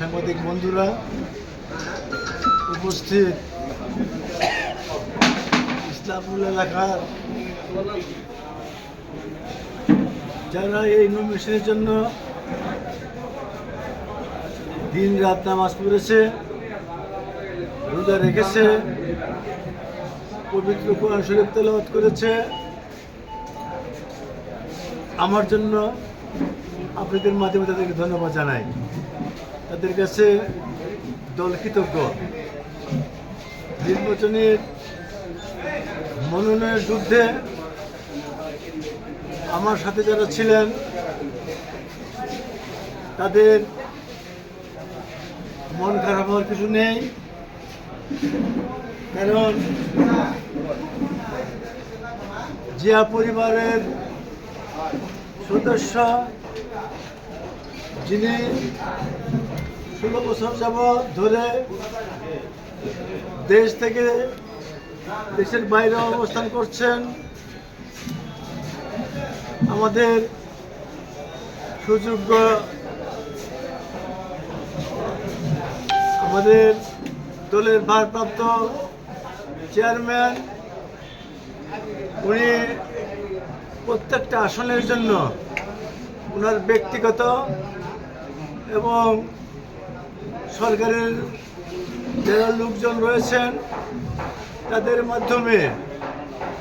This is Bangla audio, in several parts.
সাংবাদিক বন্ধুরা, উপস্থিত ইসলামপুর এলাকার যারা এই নমিশনের জন্য দিন রাত নামাজ পড়েছে, রোজা রেখেছে, পবিত্র কোরআন শরীফ তেলাওয়াত করেছে, আমার জন্য আপনাদের মাঝে মাধ্যমে তাদেরকে ধন্যবাদ জানাই। তাদের কাছে দল কৃতজ্ঞ। নির্বাচনের মনোনয়নের যুদ্ধে আমার সাথে যারা ছিলেন, তাদের মন খারাপ হওয়ার কিছু নেই, কারণ জিয়া পরিবারের সদস্য যিনি ষোলো বছর যাবৎ ধরে দেশ থেকে দেশের বাইরে অবস্থান করছেন। আমাদের সুযোগ্য আমাদের দলের ভারপ্রাপ্ত চেয়ারম্যান, উনি প্রত্যেকটা আসনের জন্য ওনার ব্যক্তিগত এবং সরকারের যারা লোকজন রয়েছেন, তাদের মাধ্যমে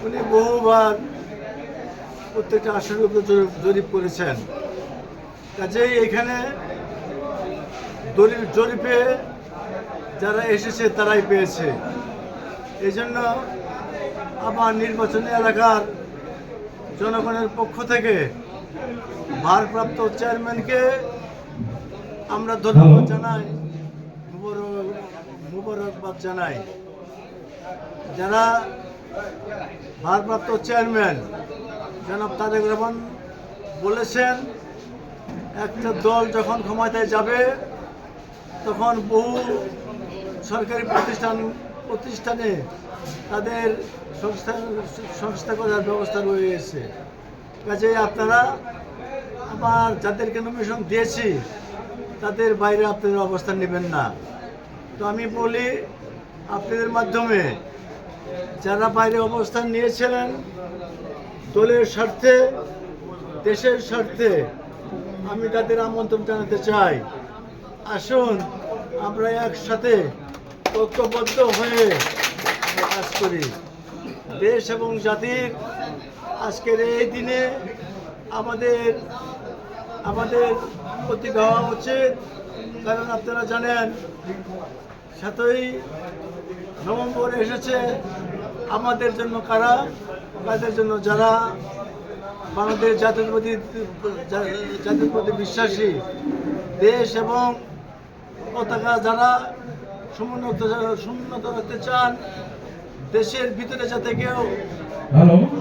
উনি বহুবার প্রত্যেকটা আসনের উপর জরিপ- করেছেন। কাজেই এখানে দলিল জরিপে যারা এসেছে, তারাই পেয়েছে। এই জন্য আমার নির্বাচনী এলাকার জনগণের পক্ষ থেকে ভারপ্রাপ্ত চেয়ারম্যানকে আমরা ধন্যবাদ জানাই। মুবারকবাদ জানাই। যারা ভারপ্রাপ্ত চেয়ারম্যান জনাব তারেক রহমান বলেছেন, একটা দল যখন ক্ষমতায় যাবে, তখন বহু সরকারি প্রতিষ্ঠান প্রতিষ্ঠানে তাদের সংস্থা সংস্থা করার ব্যবস্থা রয়েছে। কাজে আপনারা আমার যাদেরকে নমিশন দিয়েছি, তাদের বাইরে আপনাদের অবস্থান নেবেন না। তো আমি বলি আপনাদের মাধ্যমে যারা বাইরে অবস্থান নিয়েছিলেন দলের স্বার্থে, দেশের স্বার্থে, আমি তাদের আমন্ত্রণ জানাতে চাই। আসুন, আমরা একসাথে ঐক্যবদ্ধ হয়ে কাজ করি। দেশ এবং জাতির আজকের এই দিনে আমাদের আমাদের প্রতীক হওয়া উচিত। কারণ আপনারা জানেন সাতই নভেম্বর এসেছে। আমাদের জন্য কারা? তাদের জন্য যারা? বাংলাদেশ জাতির প্রতি জাতির প্রতি বিশ্বাসী। দেশ এবং পতাকা যারা সমুন্নত সমুন্নত রাখতে চান দেশের ভিতরে যাতে কেউ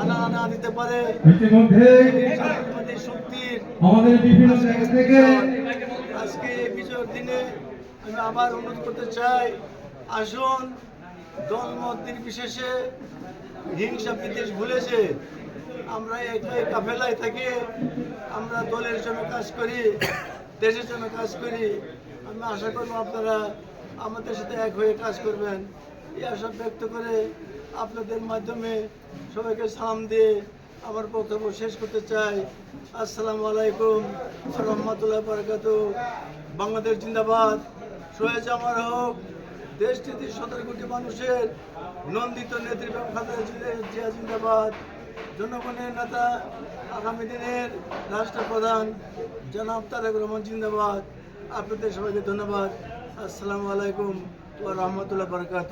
আনা আনা দিতে পারে ইতিমধ্যে শক্তির আমাদের বিভিন্ন জায়গা থেকে আজকে এই বিজয়ের দিনে আমি আবার অনুরোধ করতে চাই, আসুন দল মত নির্বিশেষে হিংসা বিদ্বেষ ভুলেছে আমরা একই কাফেলায় থাকি, আমরা দলের জন্য কাজ করি, দেশের জন্য কাজ করি। আমি আশা করব আপনারা আমাদের সাথে এক হয়ে কাজ করবেন। এই আশা ব্যক্ত করে আপনাদের মাধ্যমে সবাইকে সালাম দিয়ে আমার বক্তব্য শেষ করতে চাই। আসসালামু আলাইকুম, রহমতুল্লাহ বরকাত। বাংলাদেশ জিন্দাবাদ। সয়েজ আমার হোক, দেশটিতে সতেরো কোটি মানুষের নন্দিত নেত্রী জিয়া জিন্দাবাদ। জনগণের নেতা আগামী দিনের রাষ্ট্রপ্রধান জনাব তারেক রহমান জিন্দাবাদ। আপনাদের সবাইকে ধন্যবাদ। আসসালামু আলাইকুম ও রহমতুল্লাহ বরকাত।